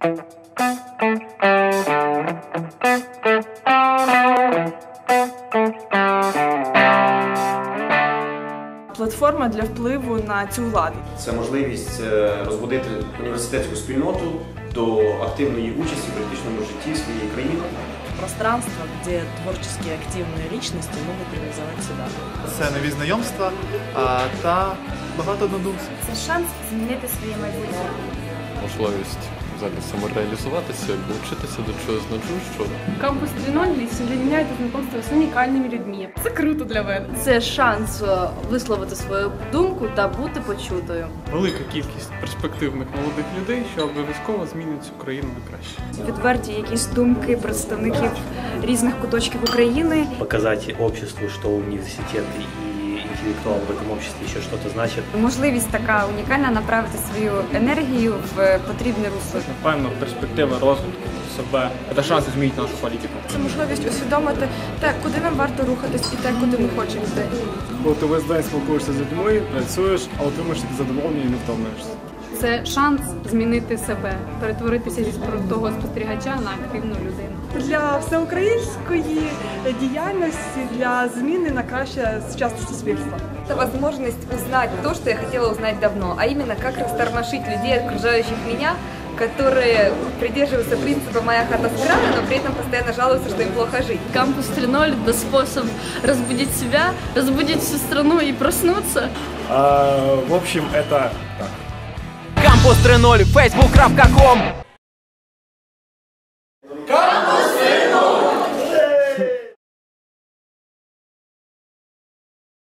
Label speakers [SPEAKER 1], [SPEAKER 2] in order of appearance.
[SPEAKER 1] Платформа для впливу на цю владу.
[SPEAKER 2] Це можливість е, розбудити університетську спільноту до активної участі в політичному житті своєї країни.
[SPEAKER 3] пространство, где творчески активные личности могут реализовать себя.
[SPEAKER 4] Це нові знайомства а, та багато однодумців.
[SPEAKER 5] Це шанс змінити своє майбутнє.
[SPEAKER 6] можливість взагалі самореалізуватися, долучитися до чогось значущого.
[SPEAKER 7] Кампус 3.0 соединяет знакомство з унікальними людьми. Це круто для мене.
[SPEAKER 8] Це шанс е, висловити свою думку та бути почутою.
[SPEAKER 9] велика кількість перспективних молодих людей, що обов'язково змінять цю країну на краще.
[SPEAKER 5] Відверті якісь думки представників різних куточків України.
[SPEAKER 10] показать обществу, что университет и интеллектуал в этом обществе еще что-то значит.
[SPEAKER 5] Можливість така унікальна направити свою енергію в потрібне русло.
[SPEAKER 9] Напевно, перспектива розвитку себе це шанс змінити нашу політику.
[SPEAKER 1] Це можливість усвідомити те, куди нам варто рухатись і те, куди ми хочемо йти.
[SPEAKER 9] Коли ти весь день спілкуєшся з людьми, працюєш, а отримуєш задоволення і не втомлюєшся.
[SPEAKER 7] Це шанс змінити себе, перетворитися зі простого спостерігача на активну людину.
[SPEAKER 1] Для всеукраїнської діяльності для зміни на краще сучасне суспільство.
[SPEAKER 8] Это возможность узнать то, что я хотела узнать давно, а именно как растормошить людей, окружающих меня, которые придерживаются принципа «моя хата с краю», но при этом постоянно жалуются, что им плохо жить.
[SPEAKER 7] Кампус 3.0 – это способ разбудить себя, разбудить всю страну и проснуться.
[SPEAKER 9] в общем, это
[SPEAKER 10] Компост 3.0, facebook.com